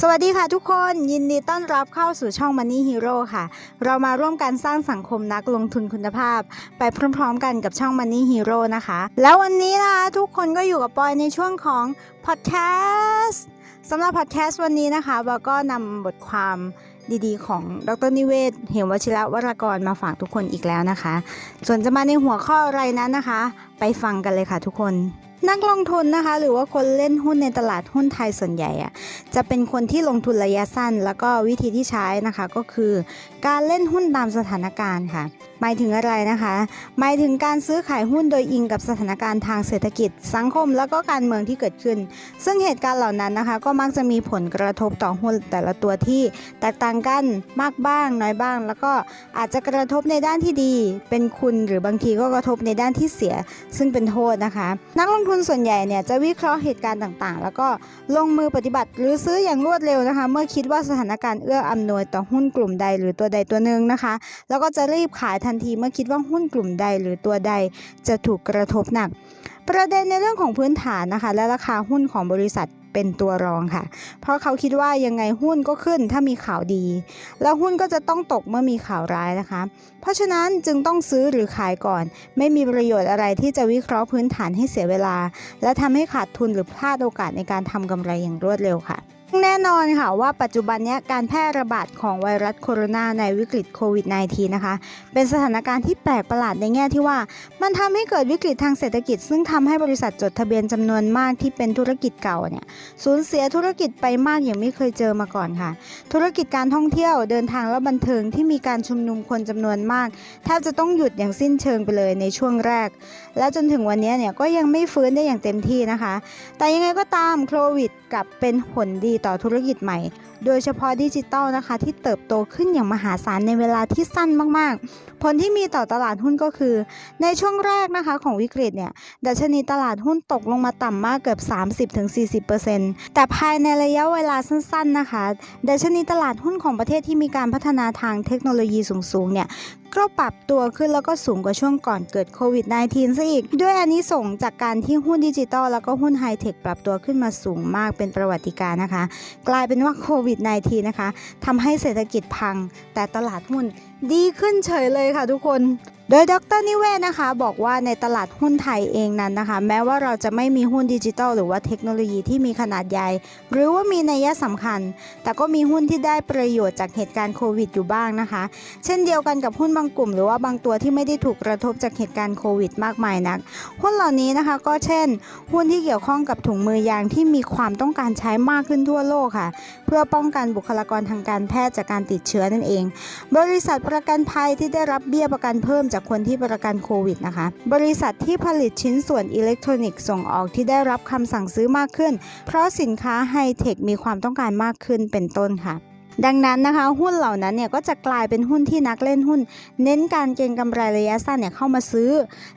สวัสดีค่ะทุกคนยินดีต้อนรับเข้าสู่ช่อง Money Hero ค่ะ เรามาร่วมกันสร้างสังคมนักลงทุนคุณภาพ ไปพร้อมๆกันกับช่อง Money Hero นะคะ แล้ววันนี้นะคะทุกคนก็อยู่กับปอยในช่วงของ Podcast สำหรับ Podcast วันนี้นะคะเราก็นำบทความดีๆ ของดรนิเวศ เหมวชิระวรากรมาฝากทุกคนอีกแล้วนะคะ ส่วนจะมาในหัวข้ออะไรนั้นนะคะ ไปฟังกันเลยค่ะทุกคน นักลงทุนนะคะ หรือว่าคนเล่นหุ้นในตลาดหุ้นไทยส่วนใหญ่อะจะเป็นคนที่ลงทุนระยะสั้น แล้วก็วิธีที่ใช้นะคะก็คือ การเล่นหุ้นตามสถานการณ์ค่ะ หมายถึงอะไรนะคะ หมายถึงการซื้อขายหุ้นโดยอิงกับสถานการณ์ทางเศรษฐกิจ สังคม แล้วก็การเมืองที่เกิดขึ้น ซึ่งเหตุการณ์เหล่านั้นนะคะ ก็มักจะมีผลกระทบต่อหุ้นแต่ละตัวที่แตกต่างกันมากบ้าง น้อยบ้าง แล้วก็อาจจะกระทบในด้านที่ดี เป็นคุณหรือบางทีก็กระทบในด้านที่เสีย ซึ่งเป็นโทษนะคะ นักลงทุนุนส่วนใหญ่เนี่ยจะวิเคราะห์เหตุการณ์ต่างๆ แล้วก็ลงมือปฏิบัติ หรือซื้ออย่างรวดเร็วนะคะ เมื่อคิดว่าสถานการณ์เอื้ออำนวยต่อหุ้นกลุ่มใดหรือตัวใดตัวหนึ่งนะคะ แล้วก็จะรีบขายทันทีเมื่อคิดว่าหุ้นกลุ่มใดหรือตัวใดจะถูกกระทบหนัก ประเด็นในเรื่องของพื้นฐานนะคะ และราคาหุ้นของบริษัท เป็นตัวรองค่ะ เพราะเขาคิดว่ายังไงหุ้นก็ขึ้นถ้ามีข่าวดี แล้วหุ้นก็จะต้องตกเมื่อมีข่าวร้ายนะคะ เพราะฉะนั้นจึงต้องซื้อหรือขายก่อน ไม่มีประโยชน์อะไรที่จะวิเคราะห์พื้นฐานให้เสียเวลา และทำให้ขาดทุนหรือพลาดโอกาสในการทำกำไรอย่างรวดเร็วค่ะ แน่นอนค่ะว่าปัจจุบันนี้การแพร่ระบาดของไวรัสโคโรนาในวิกฤตโควิด -19 นะคะ เป็นสถานการณ์ที่แปลกประหลาดในแง่ที่ว่า มันทำให้เกิดวิกฤตทางเศรษฐกิจ ซึ่งทำให้บริษัทจดทะเบียนจำนวนมากที่เป็นธุรกิจเก่าเนี่ยสูญเสียธุรกิจไปมากอย่างไม่เคยเจอมาก่อนค่ะ ธุรกิจการท่องเที่ยวเดินทางและบันเทิงที่มีการชุมนุมคนจำนวนมากแทบจะต้องหยุดอย่างสิ้นเชิงไปเลยในช่วงแรก และจนถึงวันนี้เนี่ยก็ยังไม่ฟื้นได้อย่างเต็มที่นะคะ แต่ยังไงก็ตามโควิด กลับเป็นผลดีต่อธุรกิจใหม่ โดยเฉพาะดิจิตอลนะคะที่เติบโตขึ้นอย่างมหาศาลในเวลาที่สั้นมากๆ ผลที่มีต่อตลาดหุ้นก็คือ ในช่วงแรกนะคะของวิกฤตเนี่ยดัชนีตลาดหุ้นตกลงมาต่ำมากเกือบ 30-40%แต่ภายในระยะเวลาสั้น ๆนะคะดัชนีตลาดหุ้นของประเทศที่มีการพัฒนาทางเทคโนโลยีสูงๆเนี่ย ก็ปรับตัวขึ้นแล้วก็สูงกว่าช่วงก่อนเกิดโควิด -19 ซะอีก ด้วยอันนี้ส่งจากการที่หุ้นดิจิตอลแล้วก็หุ้นไฮเทคปรับตัวขึ้นมาสูงมากเป็นประวัติการ์นะคะ กลายเป็นว่าโควิด -19 นะคะทำให้เศรษฐกิจพัง แต่ตลาดหุ้น ดีขึ้นเฉยเลยค่ะทุกคน โดยดรนิเวศนะคะ บอกว่าในตลาดหุ้นไทยเองนั้นนะคะ แม้ว่าเราจะไม่มีหุ้นดิจิตอลหรือว่าเทคโนโลยีที่มีขนาดใหญ่ หรือว่ามีนัยสำคัญ แต่ก็มีหุ้นที่ได้ประโยชน์จากเหตุการณ์โควิดอยู่บ้างนะคะ เช่นเดียวกันกับหุ้นบางกลุ่ม หรือว่าบางตัวที่ไม่ได้ถูกกระทบจากเหตุการณ์โควิดมากมายนัก หุ้นเหล่านี้นะคะก็เช่น หุ้นที่เกี่ยวข้องกับถุงมือยางที่มีความต้องการใช้มากขึ้นทั่วโลกค่ะ พื่อป้องกันบุคลากรทางการแพทย์จากการติดเชื้อนั่นเอง บริษัทประกันภัยที่ได้รับเบี้ยประกันเพิ่มจากคนที่ประกันโควิดนะคะ บริษัทที่ผลิตชิ้นส่วนอิเล็กทรอนิกส์ส่งออกที่ได้รับคำสั่งซื้อมากขึ้น เพราะสินค้าไฮเทคมีความต้องการมากขึ้นเป็นต้นค่ะ ดังนั้นนะคะหุ้นเหล่านั้นเนี่ยก็จะกลายเป็นหุ้นที่นักเล่นหุ้น เน้นการเก็งกำไรระยะสั้นเนี่ยเข้ามาซื้อ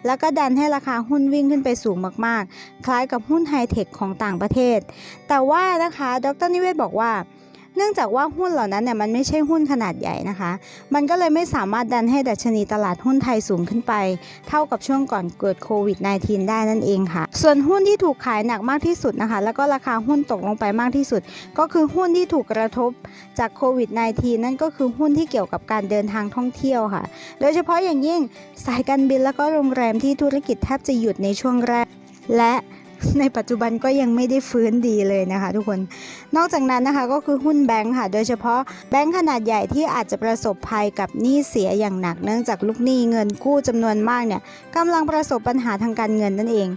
แล้วก็ดันให้ราคาหุ้นวิ่งขึ้นไปสูงมากๆ คล้ายกับหุ้นไฮเทคของต่างประเทศ แต่ว่านะคะ ดรนิเวศบอกว่า เนื่องจากว่าหุ้นเหล่านั้นเนี่ยมันไม่ใช่หุ้นขนาดใหญ่นะคะ มันก็เลยไม่สามารถดันให้ดัชนีตลาดหุ้นไทยสูงขึ้นไป เท่ากับช่วงก่อนเกิดโควิด -19 ได้นั่นเองค่ะ ส่วนหุ้นที่ถูกขายหนักมากที่สุดนะคะ แล้วก็ราคาหุ้นตกลงไปมากที่สุด ก็คือหุ้นที่ถูกกระทบจากโควิด -19 นั่นก็คือหุ้นที่เกี่ยวกับการเดินทางท่องเที่ยวค่ะ โดยเฉพาะอย่างยิ่งสายการบินแล้วก็โรงแรมที่ธุรกิจแทบจะหยุดในช่วงแรก และ ในปัจจุบันก็ยังไม่ได้ฟื้นดีเลยนะคะทุกคน นอกจากนั้นนะคะก็คือหุ้นแบงค์ค่ะ โดยเฉพาะแบงค์ขนาดใหญ่ที่อาจจะประสบภัยกับหนี้เสียอย่างหนักเนื่องจากลูกหนี้เงินกู้จำนวนมากเนี่ยกำลังประสบปัญหาทางการเงินนั่นเอง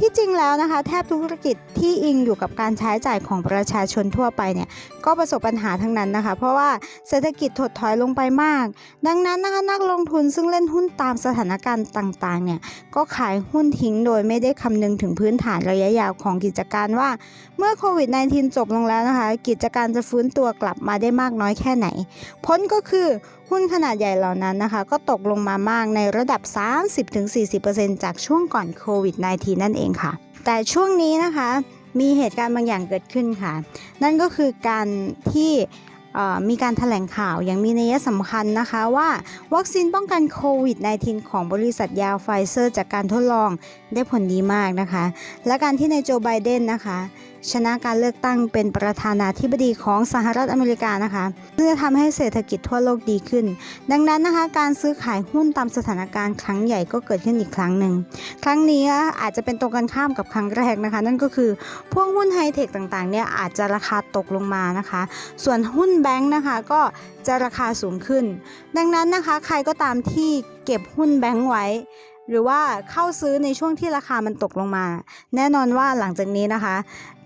ที่จริงแล้วนะคะ แทบทุกธุรกิจที่อิงอยู่กับการใช้จ่ายของประชาชนทั่วไปเนี่ยก็ประสบปัญหาทั้งนั้นนะคะ เพราะว่าเศรษฐกิจถดถอยลงไปมาก ดังนั้นนะคะนักลงทุนซึ่งเล่นหุ้นตามสถานการณ์ต่างๆเนี่ยก็ขายหุ้นทิ้งโดยไม่ได้คำนึงถึงพื้นฐานระยะยาวของกิจการว่า เมื่อโควิด -19 จบลงแล้วนะคะ กิจการจะฟื้นตัวกลับมาได้มากน้อยแค่ไหน ผลก็คือ หุ้นขนาดใหญ่เหล่านั้นนะคะ ก็ตกลงมามากในระดับ 30-40%จากช่วงก่อนโควิด -19 นั่นเองค่ะ แต่ช่วงนี้นะคะมีเหตุการณ์บางอย่างเกิดขึ้นค่ะ นั่นก็คือการที่มีการถแถลงข่าวอย่างมีนัยสำคัญนะคะว่า วัคซีนป้องกันโควิด -19 ของบริษัทยาไฟเซอร์ จากการทดลองได้ผลดีมากนะคะ และการที่นายโจไบเดนนะคะ ชนะการเลือกตั้งเป็นประธานาธิบดีของสหรัฐอเมริกานะคะเพื่อทำให้เศรษฐกิจทั่วโลกดีขึ้น ดังนั้นนะคะการซื้อขายหุ้นตามสถานการณ์ครั้งใหญ่ก็เกิดขึ้นอีกครั้งหนึ่ง ครั้งนี้อาจจะเป็นตรงกันข้ามกับครั้งแรกนะคะ นั่นก็คือพวกหุ้นไฮเทคต่างๆเนี่ยอาจจะราคาตกลงมานะคะ ส่วนหุ้นแบงค์นะคะก็จะราคาสูงขึ้น ดังนั้นนะคะใครก็ตามที่เก็บหุ้นแบงค์ไว้ หรือว่าเข้าซื้อในช่วงที่ราคามันตกลงมา แน่นอนว่าหลังจากนี้นะคะ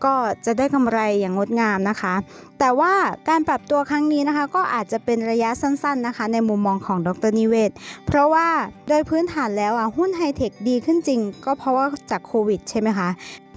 ก็จะได้กำไรอย่างงดงามนะคะ แต่ว่าการปรับตัวครั้งนี้นะคะ ก็อาจจะเป็นระยะสั้นๆนะคะ ในมุมมองของดรนิเวศ เพราะว่าโดยพื้นฐานแล้วอะหุ้นไฮเทคดีขึ้นจริง ก็เพราะว่าจากโควิดใช่ไหมคะ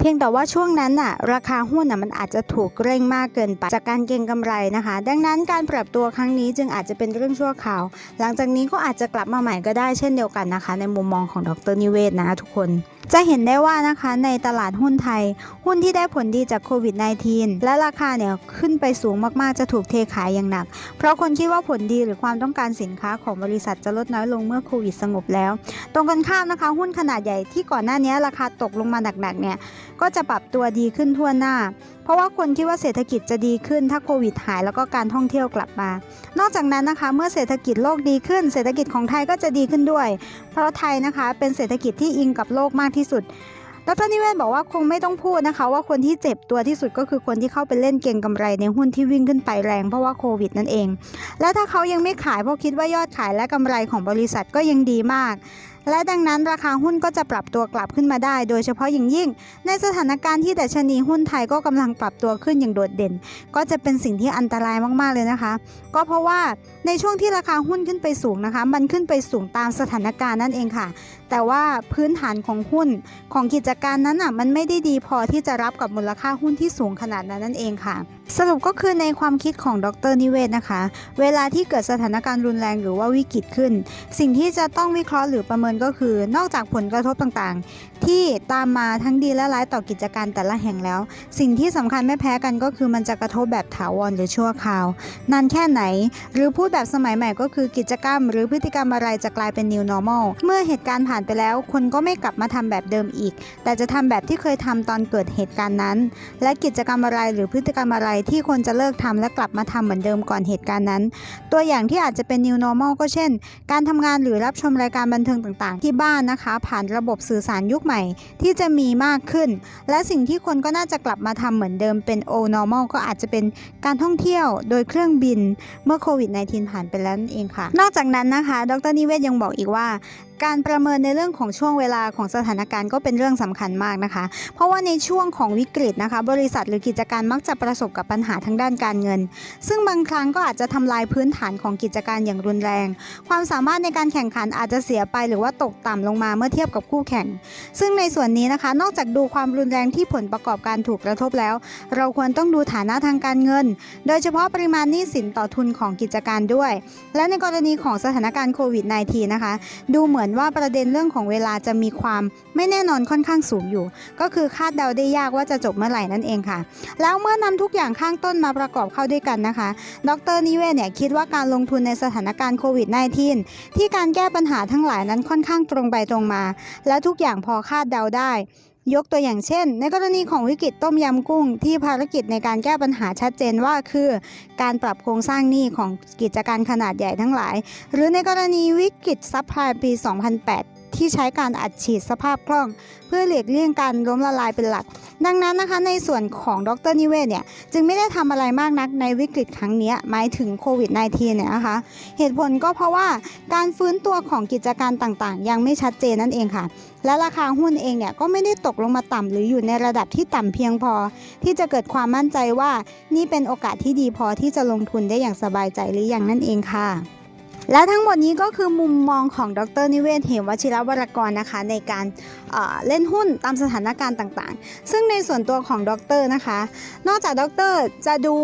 เพียงแต่ว่าช่วงนั้นน่ะราคาหุ้นน่ะมันอาจจะถูกเร่งมากเกินไปจากการเก็งกำไรนะคะ ดังนั้นการปรับตัวครั้งนี้จึงอาจจะเป็นเรื่องชั่วคราว หลังจากนี้ก็อาจจะกลับมาใหม่ก็ได้เช่นเดียวกันนะคะ ในมุมมองของดรนิเวศนะทุกคน จะเห็นได้ว่านะคะในตลาดหุ้นไทย หุ้นที่ได้ผลดีจากโควิด -19 และราคาเนี่ยขึ้นไปสูงมากๆจะถูกเทขายอย่างหนัก เพราะคนคิดว่าผลดีหรือความต้องการสินค้าของบริษัทจะลดน้อยลงเมื่อโควิดสงบแล้ว ตรงกันข้ามนะคะ หุ้นขนาดใหญ่ที่ก่อนหน้านี้ราคาตกลงมาหนักๆเนี่ย ก็จะปรับตัวดีขึ้นทั่วหน้า เพราะว่าคนคิดว่าเศรษฐกิจจะดีขึ้นถ้าโควิดหายแล้วก็การท่องเที่ยวกลับมา นอกจากนั้นนะคะ เมื่อเศรษฐกิจโลกดีขึ้น เศรษฐกิจของไทยก็จะดีขึ้นด้วย เพราะไทยนะคะเป็นเศรษฐกิจที่อิงกับโลกมากที่สุดดรนิเวศน์บอกว่าคงไม่ต้องพูดนะคะ ว่าคนที่เจ็บตัวที่สุดก็คือคนที่เข้าไปเล่นเก็งกำไรในหุ้นที่วิ่งขึ้นไปแรงเพราะว่าโควิดนั่นเอง และถ้าเขายังไม่ขายเพราะคิดว่ายอดขายและกำไรของบริษัทก็ยังดีมาก และดังนั้นราคาหุ้นก็จะปรับตัวกลับขึ้นมาได้ โดยเฉพาะอย่างยิ่ง ในสถานการณ์ที่ดัชนีหุ้นไทยก็กำลังปรับตัวขึ้นอย่างโดดเด่น ก็จะเป็นสิ่งที่อันตรายมากๆเลยนะคะ ก็เพราะว่าในช่วงที่ราคาหุ้นขึ้นไปสูงนะคะ มันขึ้นไปสูงตามสถานการณ์นั่นเองค่ะ แต่ว่าพื้นฐานของหุ้นของกิจการนั้นอะมันไม่ได้ดีพอที่จะรับกับมูลค่าหุ้นที่สูงขนาดนั้นนั่นเองค่ะ สรุปก็คือในความคิดของดรนิเวศนะคะ เวลาที่เกิดสถานการณ์รุนแรงหรือว่าวิกฤตขึ้น สิ่งที่จะต้องวิเคราะห์หรือประเมินก็คือ นอกจากผลกระทบต่างๆ ที่ตามมาทั้งดีและร้ายต่อกิจการแต่ละแห่งแล้ว สิ่งที่สำคัญไม่แพ้กันก็คือมันจะกระทบแบบถาวรหรือชั่วคราว นานแค่ไหน หรือพูดแบบสมัยใหม่ก็คือกิจกรรม หรือพฤติกรรมอะไรจะกลายเป็น new normal เมื่อเหตุการณ์ผ่านไปแล้ว คนก็ไม่กลับมาทำแบบเดิมอีก แต่จะทำแบบที่เคยทำตอนเกิดเหตุการณ์นั้น และกิจกรรมอะไรหรือพฤติกรรมอะไรที่คนจะเลิกทำและกลับมาทำเหมือนเดิมก่อนเหตุการณ์นั้น ตัวอย่างที่อาจจะเป็น new normal ก็เช่น การทำงานหรือรับชมรายการบันเทิงต่างๆ ที่บ้านนะคะ ผ่านระบบสื่อสารยุคใหม่ที่จะมีมากขึ้น และสิ่งที่คนก็น่าจะกลับมาทำเหมือนเดิมเป็น old normal ก็อาจจะเป็นการท่องเที่ยวโดยเครื่องบินเมื่อโควิด -19 ผ่านไปแล้วนั่นเองค่ะ นอกจากนั้นนะคะ ดรนิเวศน์ยังบอกอีกว่า การประเมินในเรื่องของช่วงเวลาของสถานการณ์ก็เป็นเรื่องสำคัญมากนะคะ เพราะว่าในช่วงของวิกฤตนะคะ บริษัทหรือกิจการมักจะประสบกับปัญหาทางด้านการเงิน ซึ่งบางครั้งก็อาจจะทำลายพื้นฐานของกิจการอย่างรุนแรง ความสามารถในการแข่งขันอาจจะเสียไปหรือว่าตกต่ำลงมาเมื่อเทียบกับคู่แข่ง ซึ่งในส่วนนี้นะคะ นอกจากดูความรุนแรงที่ผลประกอบการถูกกระทบแล้ว เราควรต้องดูฐานะทางการเงิน โดยเฉพาะปริมาณหนี้สินต่อทุนของกิจการด้วย และในกรณีของสถานการณ์โควิด -19 นะคะ ดูเหมือนว่าประเด็นเรื่องของเวลาจะมีความไม่แน่นอนค่อนข้างสูงอยู่ ก็คือคาดเดาได้ยากว่าจะจบเมื่อไหร่นั่นเองค่ะ แล้วเมื่อนำทุกอย่างข้างต้นมาประกอบเข้าด้วยกันนะคะ ดรนิเวศน์เนี่ยคิดว่าการลงทุนในสถานการณ์โควิด -19 ที่การแก้ปัญหาทั้งหลายนั้นค่อนข้างตรงไปตรงมา และทุกอย่างพอคาดเดาได้ ยกตัวอย่างเช่น ในกรณีของวิกฤตต้มยำกุ้ง ที่ภารกิจในการแก้ปัญหาชัดเจนว่าคือ การปรับโครงสร้างหนี้ของกิจการขนาดใหญ่ทั้งหลาย หรือในกรณีวิกฤตซับไพลายปี 2008 ที่ใช้การอัดฉีดสภาพคล่อง เพื่อหลีกเลี่ยงการล้มละลายเป็นหลัก ดังนั้นนะคะในส่วนของดรนิเวศน์เนี่ยจึงไม่ได้ทำอะไรมากนักในวิกฤตครั้งนี้หมายถึงโควิด -19 เนี่ยนะคะ เหตุผลก็เพราะว่าการฟื้นตัวของกิจการต่างๆ ยังไม่ชัดเจนนั่นเองค่ะ และราคาหุ้นเองเนี่ยก็ไม่ได้ตกลงมาต่ำหรืออยู่ในระดับที่ต่ำเพียงพอ ที่จะเกิดความมั่นใจว่านี่เป็นโอกาสที่ดีพอที่จะลงทุนได้อย่างสบายใจหรืออย่างนั่นเองค่ะ และทั้งหมดนี้ก็คือมุมมองของดรนิเวศ เหมวชิรวรกรนะคะในการเเล่นหุ้นตามสถานการณ์ต่างๆ ซึ่งในส่วนตัวของดรนะคะ นอกจากดรจะดู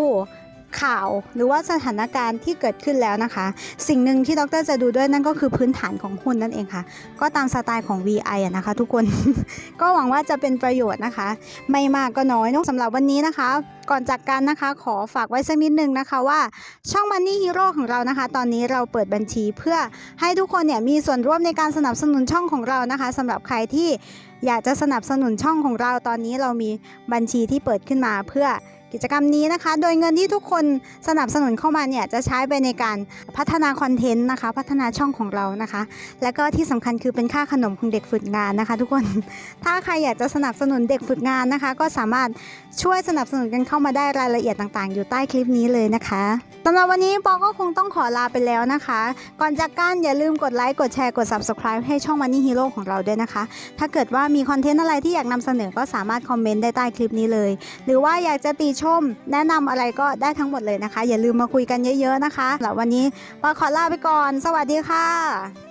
ข่าวหรือว่าสถานการณ์ที่เกิดขึ้นแล้วนะคะ สิ่งหนึ่งที่ดรจะดูด้วยนั่นก็คือพื้นฐานของหุ้นนั่นเองค่ะ ก็ตามสไตล์ของ VI อะนะคะ ทุกคน ก็หวังว่าจะเป็นประโยชน์นะคะ ไม่มากก็น้อยนอะสำหรับวันนี้นะคะ ก่อนจากกันนะคะ ขอฝากไว้สักนิดนึงนะคะว่าช่อง Money Hero ของเรานะคะ ตอนนี้เราเปิดบัญชีเพื่อให้ทุกคนเนี่ยมีส่วนร่วมในการสนับสนุนช่องของเรานะคะสำหรับใครที่อยากจะสนับสนุนช่องของเราตอนนี้เรามีบัญชีที่เปิดขึ้นมาเพื่อ กิจกรรมนี้นะคะ โดยเงินที่ทุกคนสนับสนุนเข้ามาเนี่ยจะใช้ไปในการพัฒนาคอนเทนต์นะคะ พัฒนาช่องของเรานะคะ และก็ที่สำคัญคือเป็นค่าขนมของเด็กฝึกงานนะคะ ทุกคน ถ้าใครอยากจะสนับสนุนเด็กฝึกงานนะคะ ก็สามารถช่วยสนับสนุนกันเข้ามาได้รายละเอียดต่างๆ อยู่ใต้คลิปนี้เลยนะคะ สำหรับวันนี้ปอก็คงต้องขอลาไปแล้วนะคะ ก่อนจากกันอย่าลืมกดไลค์กดแชร์กด subscribe ให้ช่อง Money Hero ของเราด้วยนะคะ ถ้าเกิดว่ามีคอนเทนต์อะไรที่อยากนำเสนอก็สามารถคอมเมนต์ได้ใต้คลิปนี้เลย หรือว่าอยากจะติชม แนะนำอะไรก็ได้ทั้งหมดเลยนะคะ อย่าลืมมาคุยกันเยอะ ๆนะคะสำหรับวันนี้ปอขอลาไปก่อน สวัสดีค่ะ